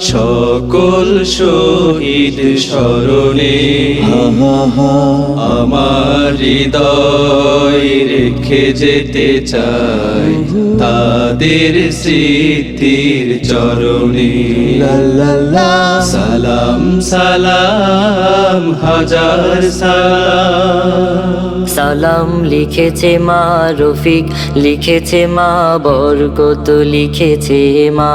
সকল শহীদ স্মরণে আমার হৃদয় রেখে যেতে চাই তাদের স্মৃতির চরণে। সালাম সালাম, হাজার সালাম। সালাম লিখেছে মা রফিক, লিখেছে মা বরকত, লিখেছে মা।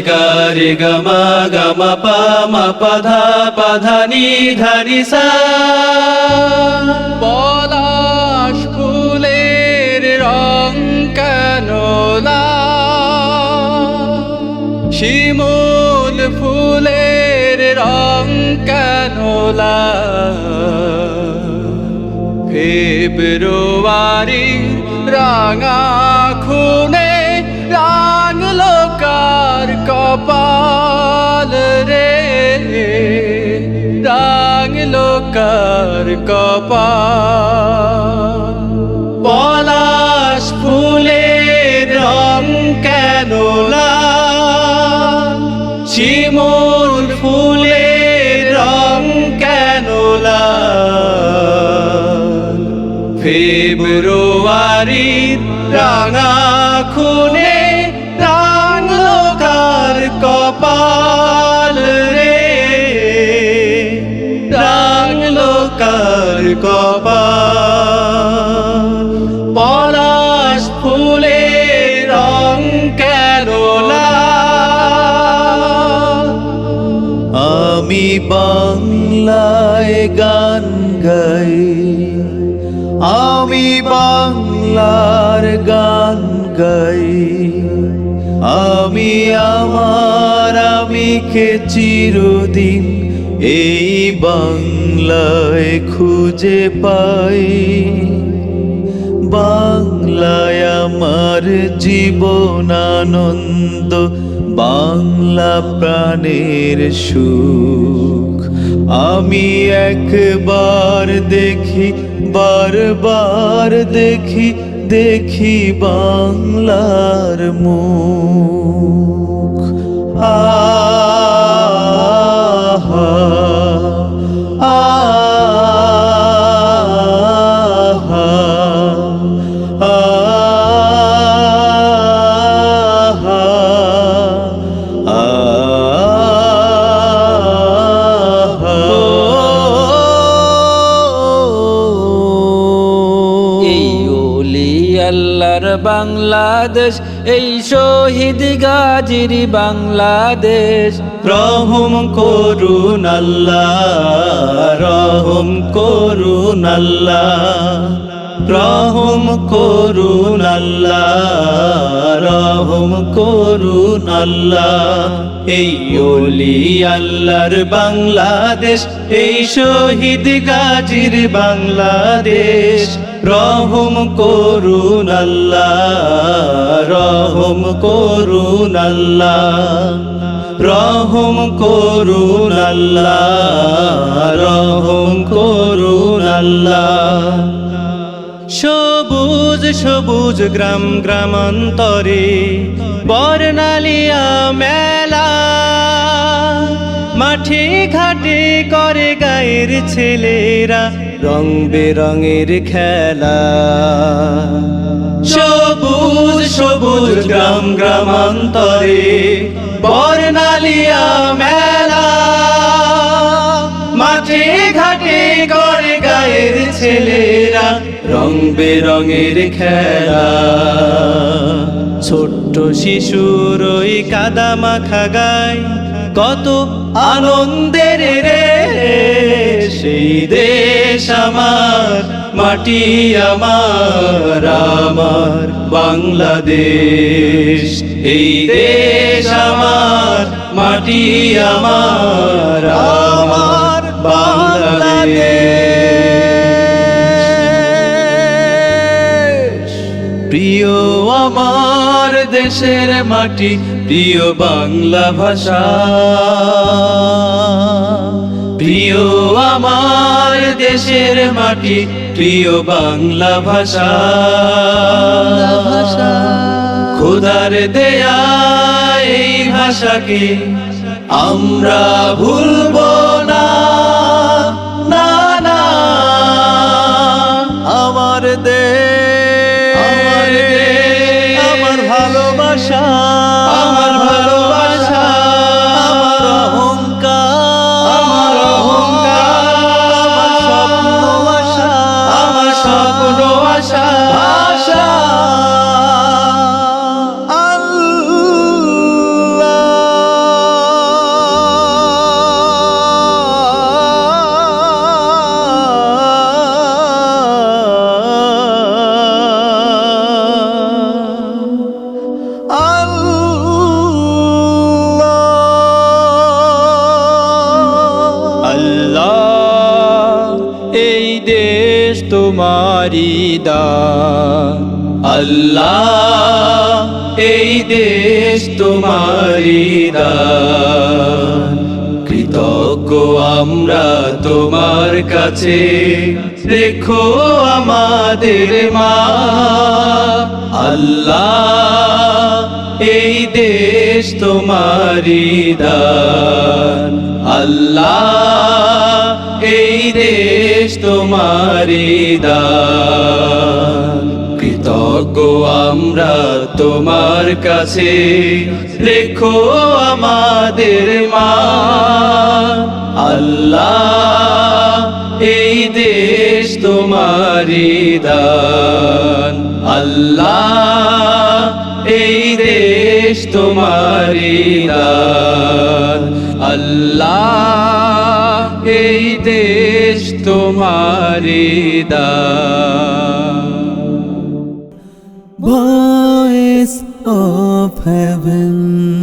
সারেগা রেগামা গামা পা মা পাধা পাধানি ধারি সা পলাশ ফুলের রং কেন লাল? শিমুল ফুলের রং কেন লাল? ফেব্রুয়ারি রাঙা খুনে কপাল রে রাঙলো কার কপাল পলাশ ফুলের রং কেন? শিমুল ফুলের রং কেন লাল? ফেব্রুয়ারির রাঙা খুনে কপাল। পলাশ ফুলের রং কেন আমি বাংলায় গান গাই। আমি বাংলার গান গাই। আমি আমার আমিকে চিরদিন এই বাংলায় খুঁজে পাই। বাংলায় আমার জীবন আনন্দ বাংলা প্রাণের সুখ। আমি একবার দেখি, বারবার দেখি দেখি বাংলার মুখ বাংলাদেশ এই শহীদ গাজির বাংলাদেশ। রহম করুন আল্লাহ রহম করুন আল্লাহ। রহম করুন রহম করুন এই ওলি আল্লাহর বাংলাদেশ, এই শহীদ গাজীর বাংলাদেশ। রহম করুন রহম করুন রহম করুন রহম করুন আল্লাহ। সবুজ গ্রাম গ্রামান্তরে বর্ণালিয়া মেলা। মাঠে ঘাটে করে গায়ের ছেলেরা রং বেরঙের খেলা। সবুজ সবুজ গ্রাম গ্রামান্তরে বর্ণালিয়া মেলা। মাঠে ঘাটে করে ছেলেরা রং বেরঙের খেলা। ছোট্ট শিশুর ওই কাদা মাখা গায় কত আনন্দের রে। সেই দেশ আমার, মাটি আমার আমার বাংলাদেশ। এই দেশ আমার, মাটি আমার আমার আমার দেশের মাটি প্রিয় বাংলা ভাষা। প্রিয় আমার দেশের মাটি প্রিয় বাংলা ভাষা। খোদার দেয়া এই ভাষাকে আমরা ভুলবো তোমারি দান। আল্লাহ, এই দেশ তোমারি দান। কৃতজ্ঞ আমরা তোমার কাছে। রেখো আমাদের মা। আল্লাহ, এই দেশ তোমারি দান। আল্লাহ তোমারি দান কৃতজ্ঞ আমরা তোমার কাছে রেখো আমাদের মা। আল্লাহ, এই দেশ তোমারি দান। আল্লাহ, এই দেশ তোমারি দান। আল্লাহ, এই দেশ তোমারি দান voice of heaven